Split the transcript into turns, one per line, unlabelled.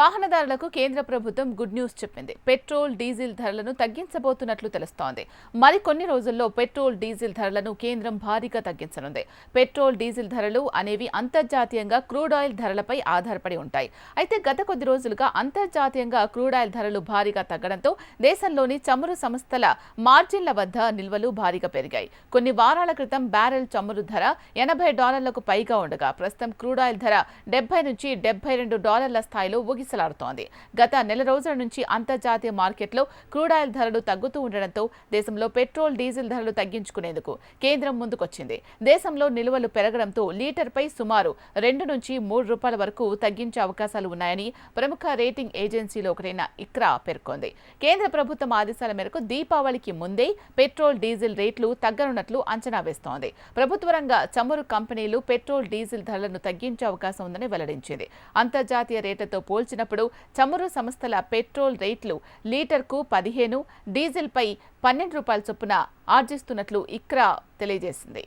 వాహనదారులకు కేంద్ర ప్రభుత్వం గుడ్ న్యూస్ చెప్పింది. పెట్రోల్ డీజిల్ ధరలను తగ్గించబోతున్నట్లు తెలుస్తోంది. మరికొన్ని రోజుల్లో పెట్రోల్ డీజిల్ ధరలను కేంద్రం భారీగా తగ్గించనుంది. పెట్రోల్ డీజిల్ ధరలు అనేవి అంతర్జాతీయంగా క్రూడ్ ఆయిల్ ధరలపై ఆధారపడి ఉంటాయి. అయితే గత కొద్ది రోజులుగా అంతర్జాతీయంగా క్రూడ్ ఆయిల్ ధరలు భారీగా తగ్గడంతో దేశంలోని చమురు సంస్థల మార్జిన్ల వద్ద నిల్వలు భారీగా పెరిగాయి. కొన్ని వారాల క్రితం బ్యారెల్ చమురు ధర ఎనభై డాలర్లకు పైగా ఉండగా ప్రస్తుతం క్రూడ్ ఆయిల్ ధర డెబ్బై నుంచి డెబ్బై రెండు డాలర్ల స్థాయిలో ఊగిసలాడుతోంది గత నెల రోజుల నుంచి అంతర్జాతీయ మార్కెట్లో క్రూడాయిల్ ధరలు తగ్గుతూ ఉండడంతో దేశంలో పెట్రోల్ డీజిల్ ధరలు తగ్గించుకునేందుకు కేంద్రం ముందుకొచ్చింది. దేశంలో నిల్వలు పెరగడంతో లీటర్పై సుమారు రెండు నుంచి మూడు రూపాయల వరకు తగ్గించే అవకాశాలు ఉన్నాయని ప్రముఖ రేటింగ్ ఏజెన్సీలో ఒకటైన ఇక్రా పేర్కొంది. కేంద్ర ప్రభుత్వం ఆదేశాల మేరకు దీపావళికి ముందే పెట్రోల్ డీజిల్ రేట్లు తగ్గనున్నట్లు అంచనా వేస్తోంది. ప్రభుత్వ రంగ చమురు కంపెనీలు పెట్రోల్ డీజిల్ ధరలను తగ్గించే అవకాశం ఉందని వెల్లడించింది. అంతర్జాతీయ రేట్లతో పోల్చినప్పుడు చమురు సంస్థల పెట్రోల్ రేట్లు లీటర్కు పదిహేను డీజిల్పై పన్నెండు రూపాయల చొప్పున ఆర్జిస్తున్నట్లు ఇక్రా తెలియజేసింది.